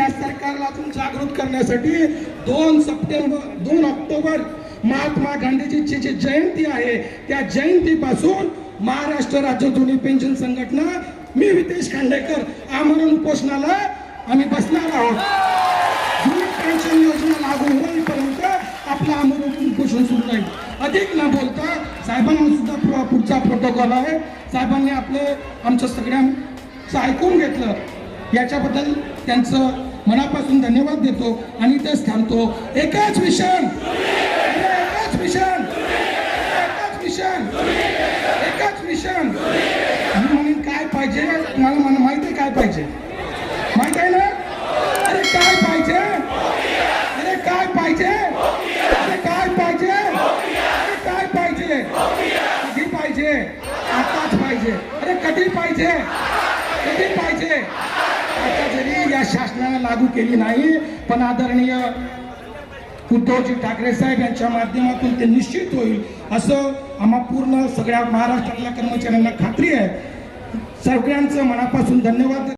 या सरकारला जागृत करण्यासाठी दोन सप्टेंबर दोन ऑक्टोबर महात्मा गांधीजीची जी जयंती आहे त्या जयंतीपासून महाराष्ट्र राज्य दोन्ही पेन्शन संघटना मी वितेश खांडेकर आमरण उपोषणाला आम्ही बसणार आहोत. जुनी पेन्शन योजना लागू होईपर्यंत आपलं आमरण उपोषण सुरू राहील. अधिक न बोलता साहेबांना सुद्धा पुढचा प्रोटोकॉल आहे. साहेबांनी आपले आमच्या सगळ्यांचं ऐकून घेतलं. याच्याबद्दल त्यांचं मनापासून धन्यवाद देतो आणि तेच थांबतो. एकच मिशन. एकच मिशन. एकच मिशन. एकच मिशन. मी म्हणेन काय पाहिजे? मला मला माहिती आहे काय पाहिजे? माहीत आहे ना? अरे काय पाहिजे? अरे काय पाहिजे? अरे काय पाहिजे? अरे काय पाहिजे? कधी पाहिजे? आताच पाहिजे. अरे कधी पाहिजे? कधी पाहिजे? शासनाने लागू केली नाही पण आदरणीय उद्धवजी ठाकरे साहेब यांच्या माध्यमातून ते निश्चित होईल. असं आम्हा पूर्ण सगळ्या महाराष्ट्रातल्या कर्मचाऱ्यांना खात्री आहे. सगळ्यांचं मनापासून धन्यवाद.